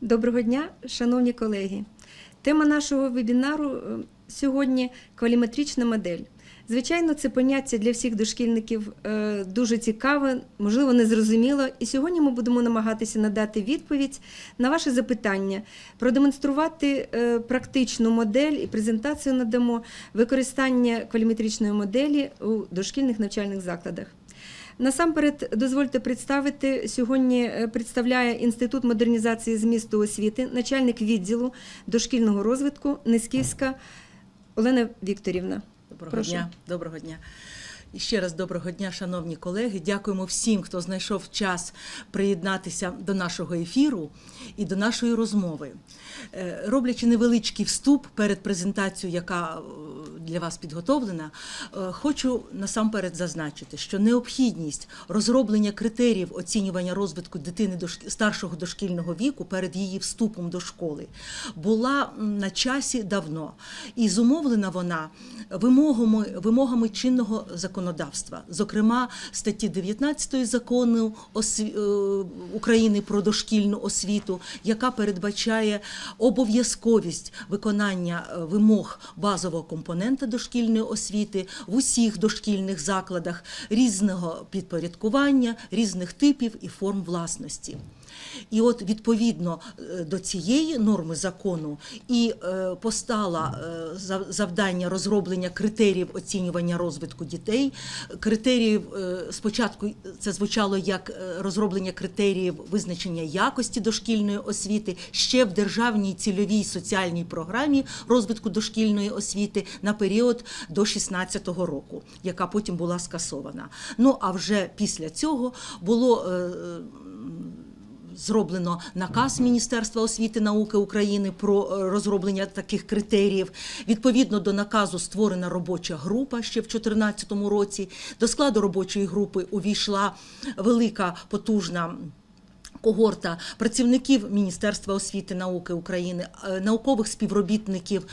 Доброго дня, шановні колеги. Тема нашого вебінару е, сьогодні кваліметрична модель. Звичайно, це поняття для всіх дошкільників е, дуже цікаве, можливо, незрозуміло. І сьогодні ми будемо намагатися надати відповідь на ваші запитання, продемонструвати е, практичну модель і презентацію надамо використання кваліметричної моделі у дошкільних навчальних закладах. Насамперед, дозвольте представити сьогодні е, представляє інститут модернізації змісту освіти, начальник відділу дошкільного розвитку Несківська Олена Вікторівна. Доброго Прошу. дня, доброго дня. І ще раз доброго дня, шановні колеги. Дякуємо всім, хто знайшов час приєднатися до нашого ефіру і до нашої розмови. Е, Роблячи невеличкий вступ перед презентацією, яка е, для вас підготовлена, е, хочу насамперед зазначити, що необхідність розроблення критеріїв оцінювання розвитку дитини дош- старшого дошкільного віку перед її вступом до школи була на часі давно. І зумовлена вона вимогами, вимогами чинного законодавства, зокрема статті 19 закону е, України про дошкільну освіту, яка передбачає обов'язковість виконання е, вимог базового компонента дошкільної освіти в усіх дошкільних закладах різного підпорядкування, різних типів і форм власності. І от відповідно е, до цієї норми закону і е, постала е, зав- завдання розроблення критеріїв оцінювання розвитку дітей. Критеріїв спочатку це звучало як розроблення критеріїв визначення якості дошкільної освіти ще в державній цільовій соціальній програмі розвитку дошкільної освіти на період до 2016 року, яка потім була скасована. Ну а вже після цього було. Е, е, Зроблено наказ Міністерства освіти науки України про е, розроблення таких критеріїв. Відповідно до наказу створена робоча група ще в 2014 році. До складу робочої групи увійшла велика потужна. Когорта працівників Міністерства освіти науки України, е, наукових співробітників.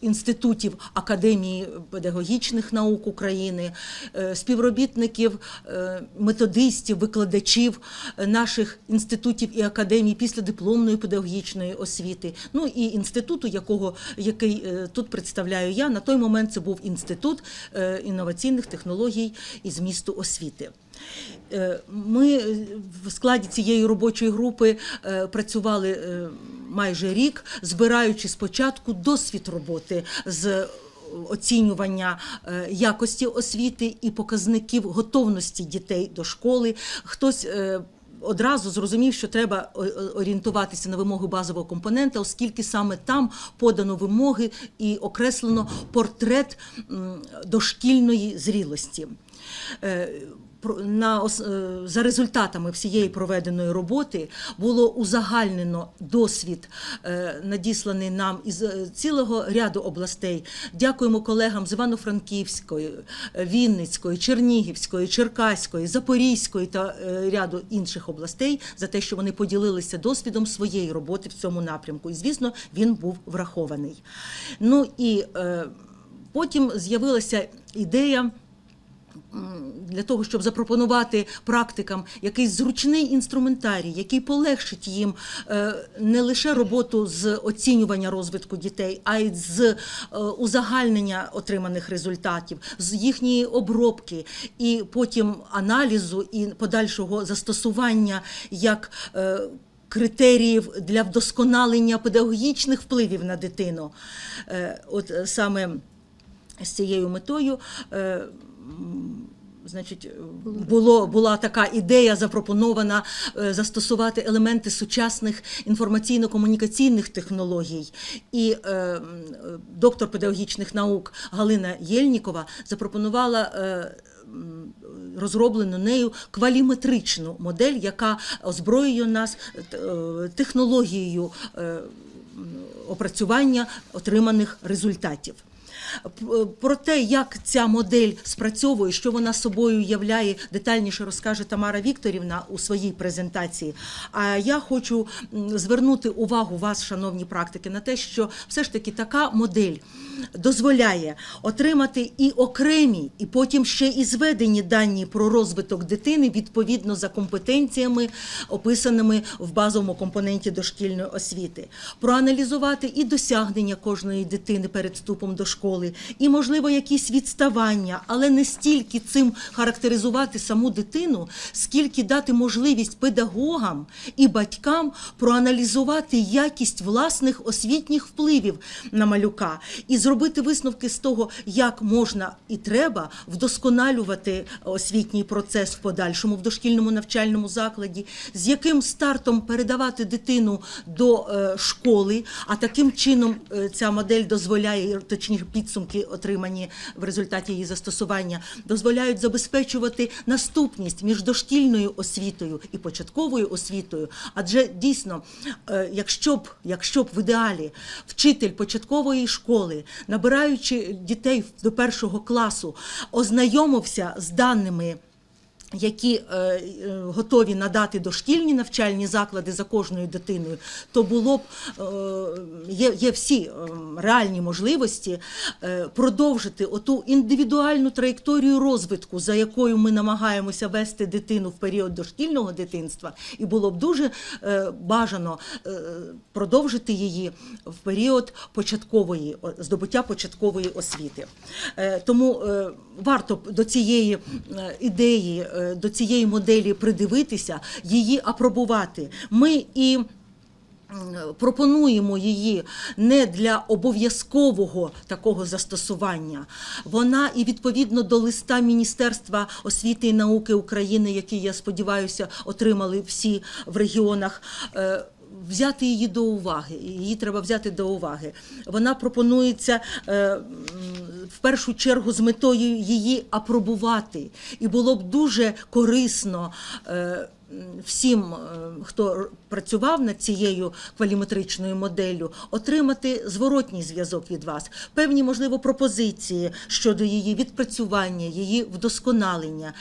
Інститутів Академії педагогічних наук України, е, співробітників, е, методистів, викладачів е, наших інститутів і академій післядипломної педагогічної освіти. Ну і інституту, якого який тут представляю я. На той момент це був інститут інноваційних технологій і змісту освіти. Е, Ми е, в складі цієї робочої групи е, працювали майже рік, збираючи спочатку досвід роботи з оцінювання якості освіти і показників готовності дітей до школи. Хтось Одразу зрозумів, що треба орієнтуватися на вимоги базового компонента, оскільки саме там подано вимоги і окреслено портрет дошкільної зрілості. На, е, за результатами всієї проведеної роботи було узагальнено досвід, е, надісланий нам із е, цілого ряду областей. Дякуємо колегам з Івано-Франківської, Вінницької, Чернігівської, Черкаської, Запорізької та ряду інших областей за те, що вони поділилися досвідом своєї роботи в цьому напрямку. І звісно, він був врахований. Ну і потім з'явилася ідея. Для того щоб запропонувати практикам якийсь зручний інструментарій, який полегшить їм е, не лише роботу з оцінювання розвитку дітей, а й з е, узагальнення отриманих результатів, з їхньої обробки і потім аналізу і подальшого застосування як е, критеріїв для вдосконалення педагогічних впливів на дитину. От саме з цією метою. Е, Значить, було, була така ідея запропонована е, застосувати елементи сучасних інформаційно-комунікаційних технологій. І е, доктор педагогічних наук Галина Єльнікова запропонувала е, м, розроблену нею кваліметричну модель, яка озброює нас е, технологією е, опрацювання отриманих результатів. П- Про те, як ця модель спрацьовує, що вона собою являє, детальніше розкаже Тамара Вікторівна у своїй презентації. А я хочу звернути увагу вас, шановні практики, на те, що все ж таки така модель дозволяє отримати і окремі, і потім ще і зведені дані про розвиток дитини відповідно за компетенціями, описаними в базовому компоненті дошкільної освіти, проаналізувати і досягнення кожної дитини перед вступом до школи, і, можливо, якісь відставання, але не стільки цим характеризувати саму дитину, скільки дати можливість педагогам і батькам проаналізувати якість власних освітніх впливів на малюка і зробити висновки з того, як можна і треба вдосконалювати освітній процес в подальшому в дошкільному навчальному закладі, з яким стартом передавати дитину до е, школи, а таким чином е, ця модель дозволяє, точніше підсумки, отримані в результаті її застосування, дозволяють забезпечувати наступність між дошкільною освітою і початковою освітою. Адже дійсно, е, якщо б, якщо б в ідеалі вчитель початкової школи, набираючи дітей до першого класу, ознайомився з даними. Які е, е, готові надати дошкільні навчальні заклади за кожною дитиною, то було б е, є, є всі е, реальні можливості е, продовжити оту індивідуальну траєкторію розвитку, за якою ми намагаємося вести дитину в період дошкільного дитинства, і було б дуже е, бажано е, продовжити її в період початкової здобуття початкової освіти. Е, Тому е, варто до цієї е, ідеї, до цієї моделі придивитися, її апробувати. Ми і пропонуємо її не для обов'язкового такого застосування. Вона і відповідно до листа Міністерства освіти і науки України, який, я сподіваюся, отримали всі в регіонах. е, Взяти її до уваги, її треба взяти до уваги. Вона пропонується е, в першу чергу з метою її апробувати. І було б дуже корисно е, всім, е, хто працював над цією кваліметричною моделлю, отримати зворотній зв'язок від вас, певні, можливо, пропозиції щодо її відпрацювання, її вдосконалення.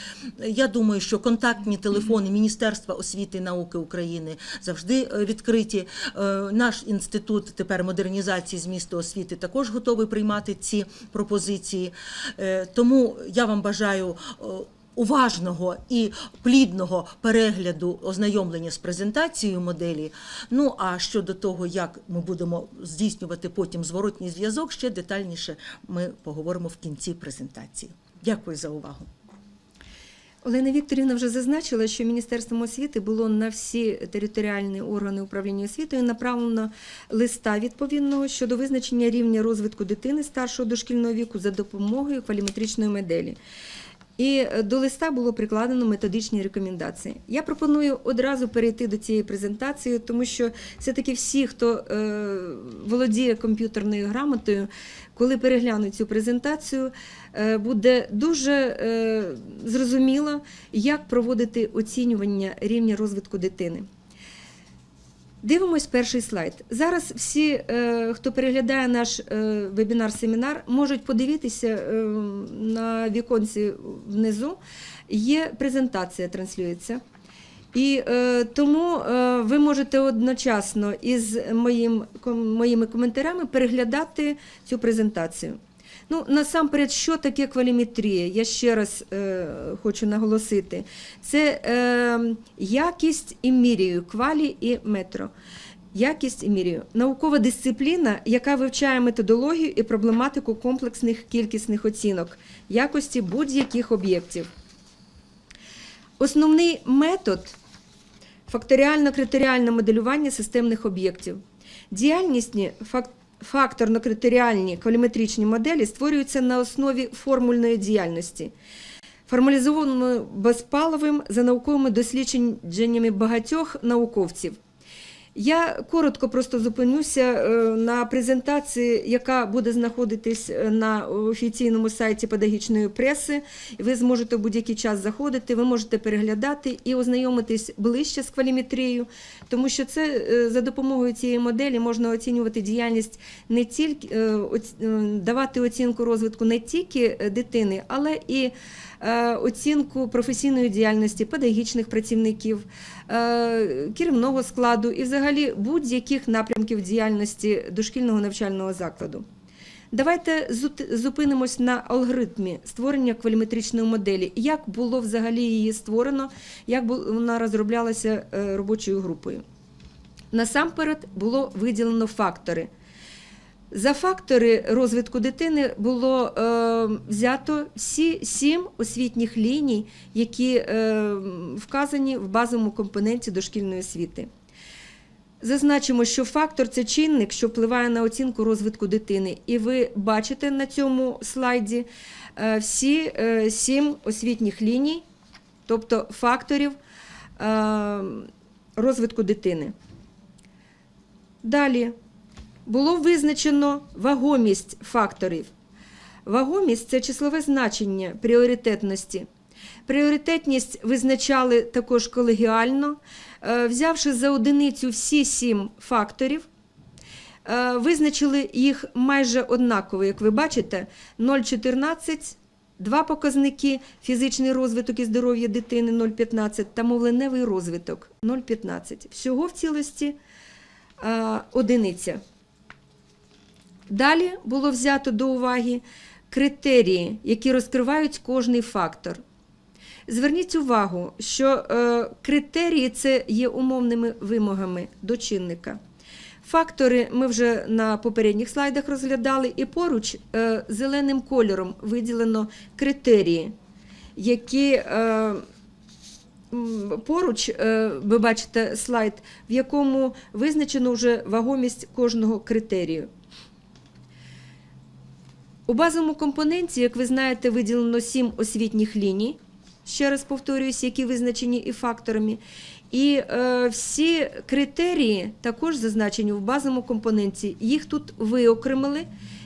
Я думаю, що контактні телефони Міністерства освіти і науки України завжди е, відкриті. Е, Наш інститут тепер модернізації змісту освіти також готовий приймати ці пропозиції. Тому я вам бажаю. Уважного і плідного перегляду ознайомлення з презентацією моделі. Ну а щодо того, як ми будемо здійснювати потім зворотній зв'язок, ще детальніше ми поговоримо в кінці презентації. Дякую за увагу. Олена Вікторівна вже зазначила, що Міністерством освіти було на всі територіальні органи управління освітою направлено листа відповідного щодо визначення рівня розвитку дитини старшого дошкільного віку за допомогою кваліметричної моделі. І е, до листа було прикладено методичні рекомендації. Я пропоную одразу перейти до цієї презентації, тому що все-таки всі, хто е, володіє комп'ютерною грамотою, коли переглянуть цю презентацію, е, буде дуже зрозуміло, як проводити оцінювання рівня розвитку дитини. Дивимось перший слайд. Зараз всі, е, хто переглядає наш е, вебінар-семінар, можуть подивитися е, на віконці внизу. Є презентація, транслюється. І е, тому е, ви можете одночасно із моїм, моїми коментарями переглядати цю презентацію. Ну, насамперед, що таке кваліметрія? Я ще раз е, хочу наголосити. Це е, якість і мірію, квалі і метро. Якість і мірію. Наукова дисципліна, яка вивчає методологію і проблематику комплексних кількісних оцінок якості будь-яких об'єктів. Основний метод факторіально-критеріальне моделювання системних об'єктів. Діяльнісні фак- факторно-критеріальні коліметричні моделі створюються на основі формульної діяльності, формалізованої безпаловим за науковими дослідженнями багатьох науковців. Я коротко просто зупинюся е, на презентації, яка буде знаходитись е, на офіційному сайті педагогічної преси. Ви зможете в будь-який час заходити, ви можете переглядати і ознайомитись ближче з кваліметрією, тому що це е, за допомогою цієї моделі можна оцінювати діяльність не тільки давати оцінку розвитку не тільки дитини, але і оцінку професійної діяльності педагогічних працівників, е, керівного складу і взагалі будь-яких напрямків діяльності дошкільного навчального закладу. Давайте зупинимось на алгоритмі створення кваліметричної моделі. Як було взагалі її створено, як вона розроблялася е, робочою групою. Насамперед було виділено фактори. За фактори розвитку дитини було е, взято всі сім освітніх ліній, які е, вказані в базовому компоненті дошкільної освіти. Зазначимо, що фактор це чинник, що впливає на оцінку розвитку дитини. І ви бачите на цьому слайді е, всі сім освітніх ліній, тобто факторів розвитку дитини. Далі було визначено вагомість факторів. Вагомість це числове значення пріоритетності. Пріоритетність визначали також колегіально, е, взявши за одиницю всі сім факторів. Е, Визначили їх майже однаково, як ви бачите, 0,14, два показники фізичний розвиток і здоров'я дитини 0,15 та мовленевий розвиток 0,15. Всього в цілості е, одиниця. Далі було взято до уваги критерії, які розкривають кожний фактор. Зверніть увагу, що е, критерії це є умовними вимогами до чинника. Фактори ми вже на попередніх слайдах розглядали, і поруч е, зеленим кольором виділено критерії, які е, поруч ви бачите слайд, в якому визначено вже вагомість кожного критерію. У базовому компоненті, як ви знаєте, виділено сім освітніх ліній. Ще раз повторююсь, які визначені і факторами. І е, всі критерії також зазначені в базовому компоненті. Їх тут виокремили,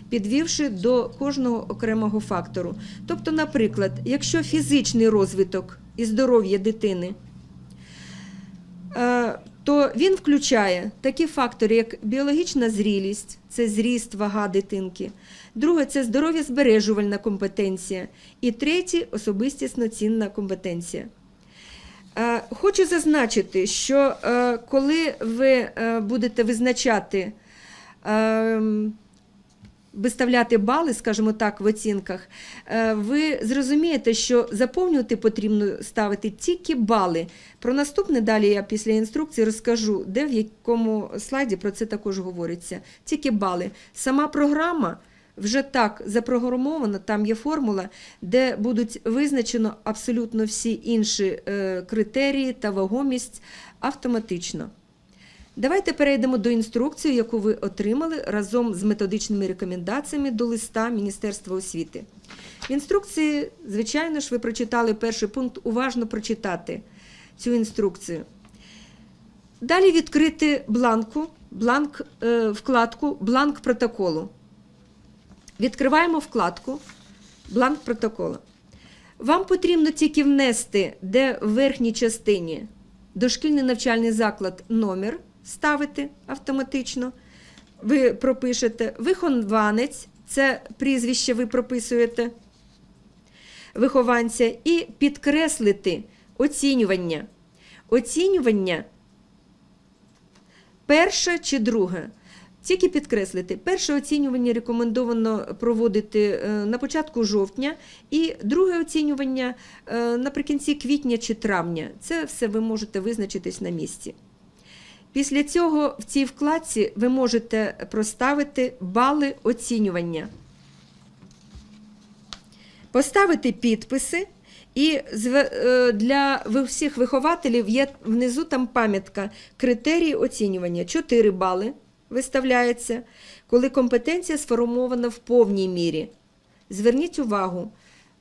підвівши до кожного окремого фактору. Тобто, наприклад, якщо фізичний розвиток і здоров'я дитини е, то він включає такі фактори, як біологічна зрілість, це зріст, вага дитинки. Друге це здоров'я збережувальна компетенція. І третє особистісно цінна компетенція. Е, Хочу зазначити, що е, коли ви е, будете визначати ем, виставляти бали, скажімо так, в оцінках, е, ви зрозумієте, що заповнювати потрібно ставити тільки бали. Про наступне далі я після інструкції розкажу, де в якому слайді про це також говориться. Тільки бали. Сама програма. Вже так запрограмовано, там є формула, де будуть визначено абсолютно всі інші е, критерії та вагомість автоматично. Давайте перейдемо до інструкції, яку ви отримали разом з методичними рекомендаціями до листа Міністерства освіти. В інструкції, звичайно ж, ви прочитали перший пункт, уважно прочитати цю інструкцію. Далі відкрити бланку, бланк, е, вкладку Бланк протоколу. Відкриваємо вкладку Бланк протоколу. Вам потрібно тільки внести, де в верхній частині дошкільний навчальний заклад номер ставити автоматично. Ви пропишете вихованець, це прізвище ви прописуєте вихованця, і підкреслити оцінювання. Оцінювання перше чи друге. Тільки підкреслити, перше оцінювання рекомендовано проводити е, на початку жовтня, і друге оцінювання е, наприкінці квітня чи травня. Це все ви можете визначитись на місці. Після цього в цій вкладці ви можете проставити бали оцінювання, поставити підписи. І е, для всіх вихователів є внизу там пам'ятка критерії оцінювання 4 бали виставляється, коли компетенція сформована в повній мірі. Зверніть увагу,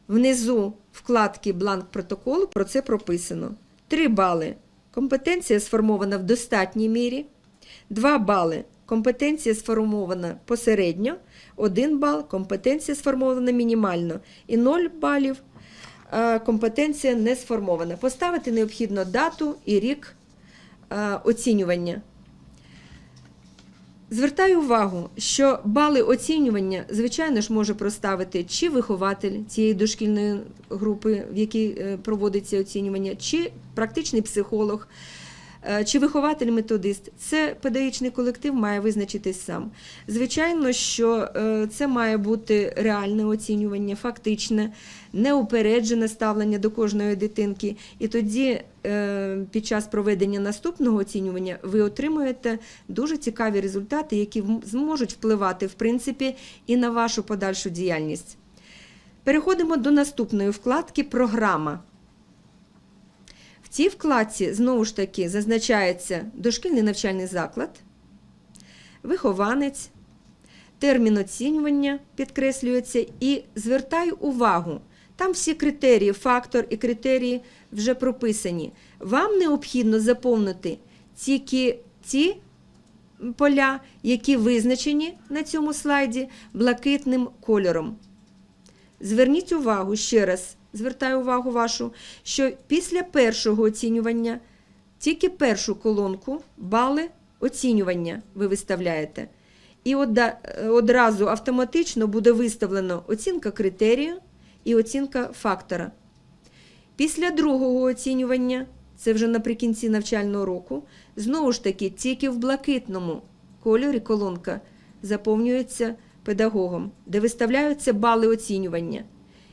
внизу вкладки бланк протоколу про це прописано. 3 бали. Компетенція сформована в достатній мірі. 2 бали компетенція сформована посередньо, 1 бал компетенція сформована мінімально і 0 балів е, компетенція не сформована. Поставити необхідно дату і рік е, оцінювання. Звертаю увагу, що бали оцінювання, звичайно ж, може проставити чи вихователь цієї дошкільної групи, в якій е, проводиться оцінювання, чи практичний психолог, чи вихователь-методист. Це педагогічний колектив має визначитись сам. Звичайно, що е, це має бути реальне оцінювання, фактичне, неупереджене ставлення до кожної дитинки. І тоді е, під час проведення наступного оцінювання ви отримуєте дуже цікаві результати, які зможуть впливати в принципі і на вашу подальшу діяльність. Переходимо до наступної вкладки Програма. Цій вкладці знову ж таки зазначається дошкільний навчальний заклад, вихованець, термін оцінювання підкреслюється і звертаю увагу. Там всі критерії, фактор і критерії вже прописані. Вам необхідно заповнити тільки ті поля, які визначені на цьому слайді блакитним кольором. Зверніть увагу ще раз, звертаю увагу вашу, що після першого оцінювання тільки першу колонку бали оцінювання ви виставляєте. І е, одразу автоматично буде виставлено оцінка критерію і оцінка фактора. Після другого оцінювання, це вже наприкінці навчального року, знову ж таки, тільки в блакитному кольорі колонка заповнюється педагогом, де виставляються бали оцінювання.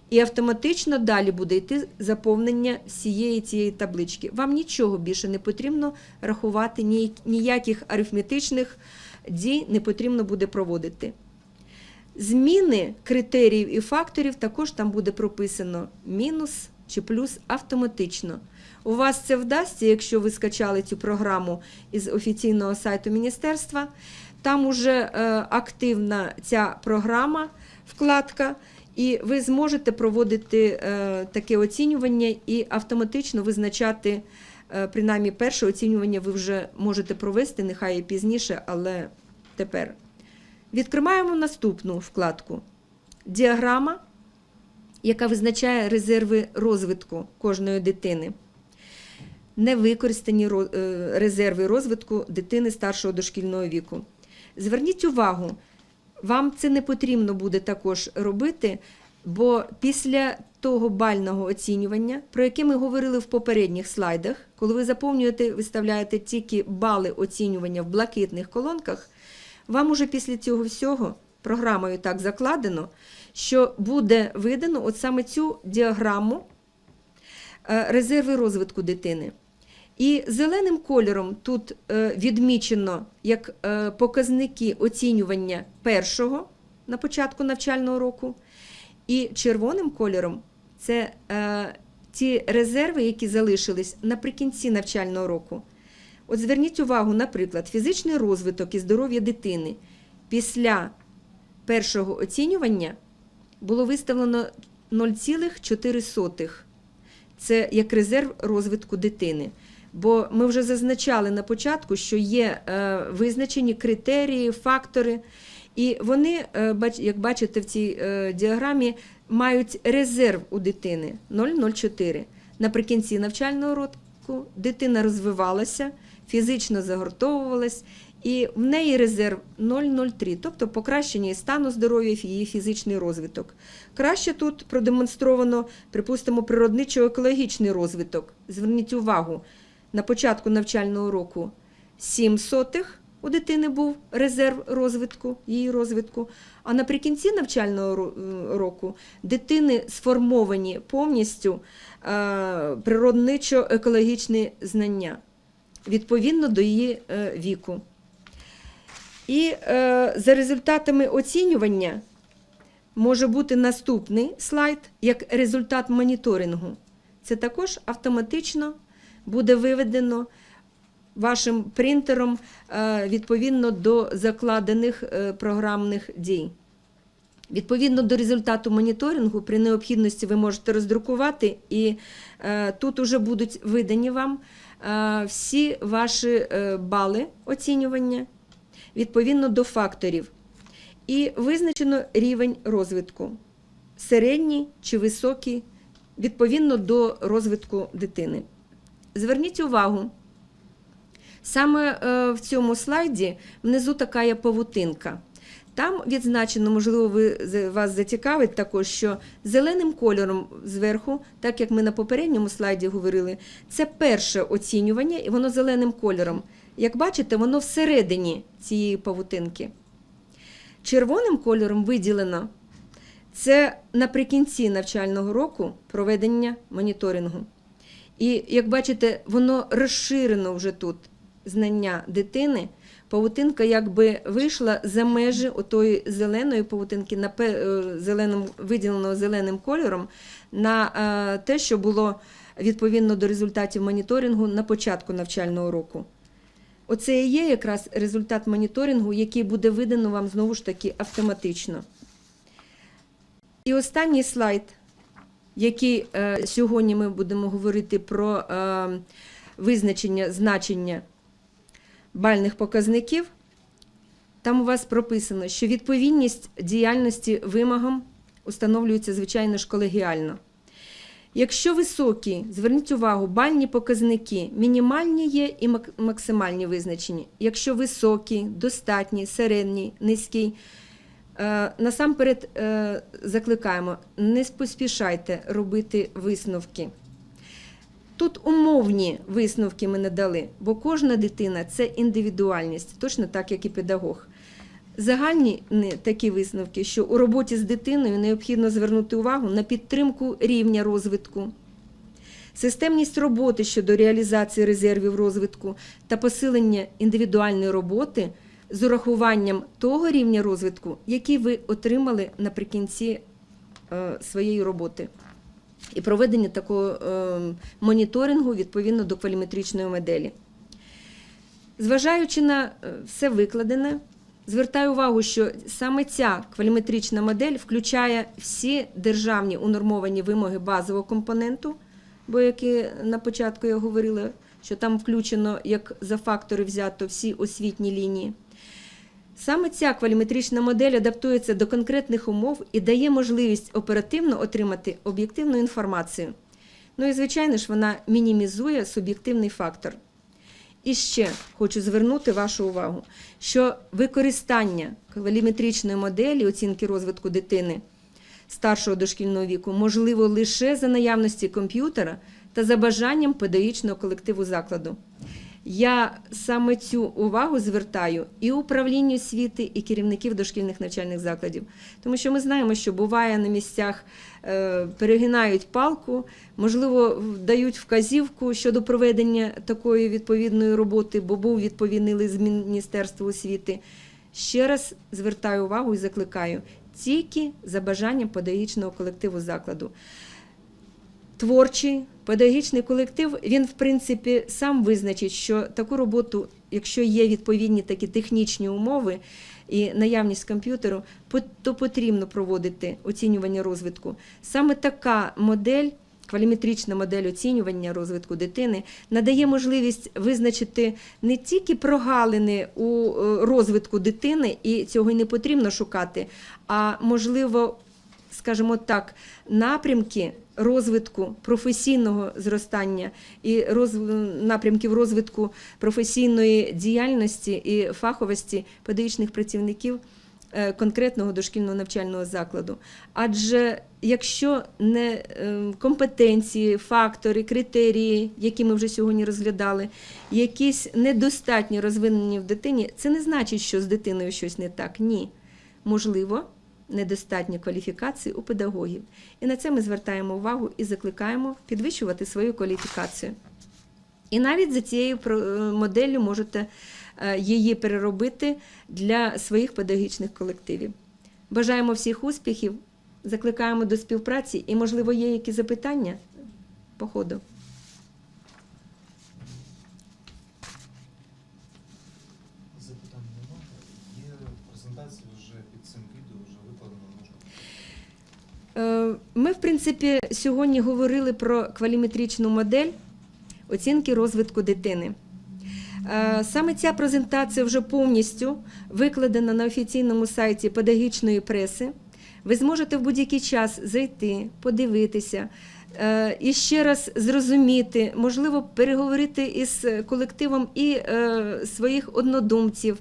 І автоматично далі буде йти заповнення всієї цієї таблички. Вам нічого більше не потрібно рахувати, ніяких арифметичних дій не потрібно буде проводити. Зміни критеріїв і факторів також там буде прописано мінус чи плюс автоматично. У вас це вдасться, якщо ви скачали цю програму із офіційного сайту міністерства. Там уже е, активна ця програма, вкладка, і ви зможете проводити е, таке оцінювання і автоматично визначати, е, принаймні, перше оцінювання ви вже можете провести, нехай і пізніше, але тепер. Відкриваємо наступну вкладку. Діаграма, яка визначає резерви розвитку кожної дитини. Невикористані е, резерви розвитку дитини старшого дошкільного віку. Зверніть увагу, вам це не потрібно буде також робити, бо після того бального оцінювання, про яке ми говорили в попередніх слайдах, коли ви заповнюєте, виставляєте тільки бали оцінювання в блакитних колонках, вам уже після цього всього програмою так закладено, що буде видано от саме цю діаграму е, резерви розвитку дитини. І зеленим кольором тут е, відмічено як е, показники оцінювання першого на початку навчального року, і червоним кольором це е, ті резерви, які залишились наприкінці навчального року. От зверніть увагу, наприклад, фізичний розвиток і здоров'я дитини після першого оцінювання було виставлено 0,4. Це як резерв розвитку дитини. Бо ми вже зазначали на початку, що є е, визначені критерії, фактори, і вони, е, як бачите в цій е, діаграмі, мають резерв у дитини 0,04. Наприкінці навчального року дитина розвивалася, фізично загортовувалась, і в неї резерв 0,03, тобто покращення стану здоров'я і її фізичний розвиток. Краще тут продемонстровано, припустимо, природничо-екологічний розвиток. Зверніть увагу, на початку навчального року 7 сотих у дитини був резерв розвитку, її розвитку. А наприкінці навчального е, року дитини сформовані повністю е, природничо-екологічні знання відповідно до її е, віку. І за результатами оцінювання може бути наступний слайд як результат моніторингу. Це також автоматично буде виведено вашим принтером е, відповідно до закладених е, програмних дій. Відповідно до результату моніторингу, при необхідності ви можете роздрукувати, і е, тут вже будуть видані вам всі ваші бали оцінювання відповідно до факторів. І визначено рівень розвитку середній чи високий, відповідно до розвитку дитини. Зверніть увагу, саме е, в цьому слайді внизу така є павутинка. Там відзначено, можливо, ви, вас зацікавить також, що зеленим кольором зверху, так як ми на попередньому слайді говорили, це перше оцінювання, і воно зеленим кольором. Як бачите, воно всередині цієї павутинки. Червоним кольором виділено це наприкінці навчального року проведення моніторингу. І як бачите, воно розширено вже тут знання дитини. Павутинка якби вийшла за межі отої зеленої павутинки, на е, зеленим, виділеного зеленим кольором, на е, те, що було відповідно до результатів моніторингу на початку навчального року. Оце і є якраз результат моніторингу, який буде видано вам знову ж таки автоматично. І останній слайд, який е, сьогодні ми будемо говорити про е, визначення значення бальних показників. Там у вас прописано, що відповідність діяльності вимогам установлюється, звичайно ж, колегіально. Якщо високі, зверніть увагу, бальні показники мінімальні є і максимальні визначені. Якщо високі, достатні, середній, низький, е, насамперед е, закликаємо, не поспішайте робити висновки. Тут умовні висновки ми не дали, бо кожна дитина це індивідуальність, точно так, як і педагог. Загальні такі висновки, що у роботі з дитиною необхідно звернути увагу на підтримку рівня розвитку, системність роботи щодо реалізації резервів розвитку та посилення індивідуальної роботи з урахуванням того рівня розвитку, який ви отримали наприкінці е, своєї роботи і проведення такого е, моніторингу відповідно до кваліметричної моделі. Зважаючи на е, все викладене, звертаю увагу, що саме ця кваліметрична модель включає всі державні унормовані вимоги базового компоненту, бо які на початку я говорила, що там включено як за фактори взято всі освітні лінії. Саме ця кваліметрична модель адаптується до конкретних умов і дає можливість оперативно отримати об'єктивну інформацію. Ну і, звичайно ж, вона мінімізує суб'єктивний фактор. І ще хочу звернути вашу увагу, що використання кваліметричної моделі оцінки розвитку дитини старшого дошкільного віку можливо лише за наявності комп'ютера та за бажанням педагогічного колективу закладу. Я саме цю увагу звертаю і управлінню освіти, і керівників дошкільних навчальних закладів, тому що ми знаємо, що буває на місцях е, перегинають палку, можливо, дають вказівку щодо проведення такої відповідної роботи, бо був відповідний лист Міністерства освіти. Ще раз звертаю увагу і закликаю тільки за бажанням педагогічного колективу закладу творчий педагогічний колектив, він, в принципі, сам визначить, що таку роботу, якщо є відповідні такі технічні умови і наявність комп'ютеру, то потрібно проводити оцінювання розвитку. Саме така модель. Кваліметрична модель оцінювання розвитку дитини надає можливість визначити не тільки прогалини у е, розвитку дитини, і цього й не потрібно шукати, а можливо скажімо так, напрямки розвитку професійного зростання і роз... напрямків розвитку професійної діяльності і фаховості педагогічних працівників е, конкретного дошкільного навчального закладу. Адже якщо не е, компетенції, фактори, критерії, які ми вже сьогодні розглядали, якісь недостатньо розвинені в дитині, це не значить, що з дитиною щось не так. Ні. Можливо, недостатньо кваліфікації у педагогів. І на це ми звертаємо увагу і закликаємо підвищувати свою кваліфікацію. І навіть за цією е, моделлю можете е, її переробити для своїх педагогічних колективів. Бажаємо всіх успіхів, закликаємо до співпраці і, можливо, є якісь запитання по ходу. Запитань немає. Є презентація вже під цим відео, вже викладено можна. Е, Ми, в принципі, сьогодні говорили про кваліметричну модель. оцінки розвитку дитини. Е, Саме ця презентація вже повністю викладена на офіційному сайті педагогічної преси. Ви зможете в будь-який час зайти, подивитися е, і ще раз зрозуміти, можливо, переговорити із колективом і е, своїх однодумців,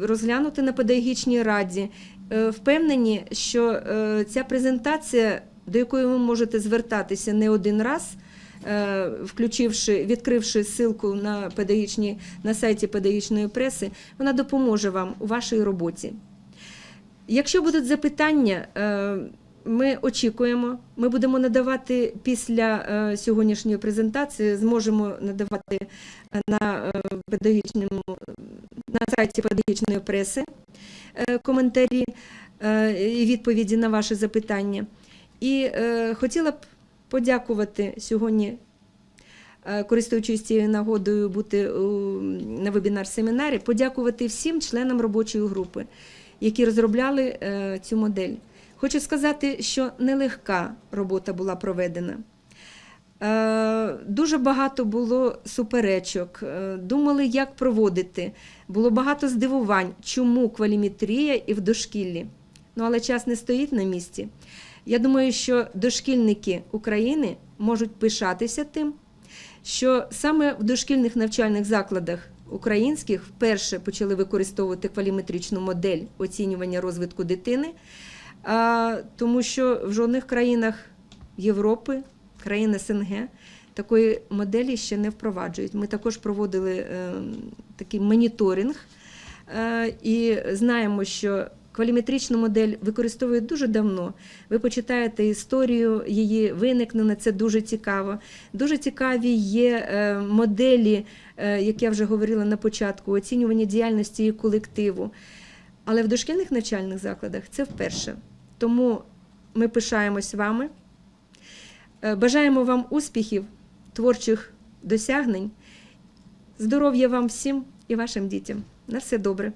розглянути на педагогічній раді. Е, Впевнені, що е, ця презентація, до якої ви можете звертатися не один раз, е, включивши, відкривши ссылку на педагогічні на сайті педагогічної преси, вона допоможе вам у вашій роботі. Якщо будуть запитання, ми очікуємо. Ми будемо надавати після сьогоднішньої презентації, зможемо надавати на педагогічному на сайті педагогічної преси коментарі е, і відповіді на ваші запитання. І е, хотіла б подякувати сьогодні, е, користуючись цією нагодою бути на вебінар-семінарі, подякувати всім членам робочої групи, які розробляли е, цю модель. Хочу сказати, що нелегка робота була проведена. Е, Дуже багато було суперечок, е, думали, як проводити. Було багато здивувань, чому кваліметрія і в дошкіллі. Ну, але час не стоїть на місці. Я думаю, що дошкільники України можуть пишатися тим, що саме в дошкільних навчальних закладах українських вперше почали використовувати кваліметричну модель оцінювання розвитку дитини, тому що в жодних країнах Європи, країн СНГ такої моделі ще не впроваджують. Ми також проводили е, такий моніторинг е, і знаємо, що кваліметричну модель використовують дуже давно. Ви почитаєте історію її виникнення, це дуже цікаво. Дуже цікаві є е, моделі, як я вже говорила на початку, оцінювання діяльності і колективу. Але в дошкільних навчальних закладах це вперше. Тому ми пишаємось вами. Е, Бажаємо вам успіхів, творчих досягнень, здоров'я вам всім і вашим дітям. На все добре.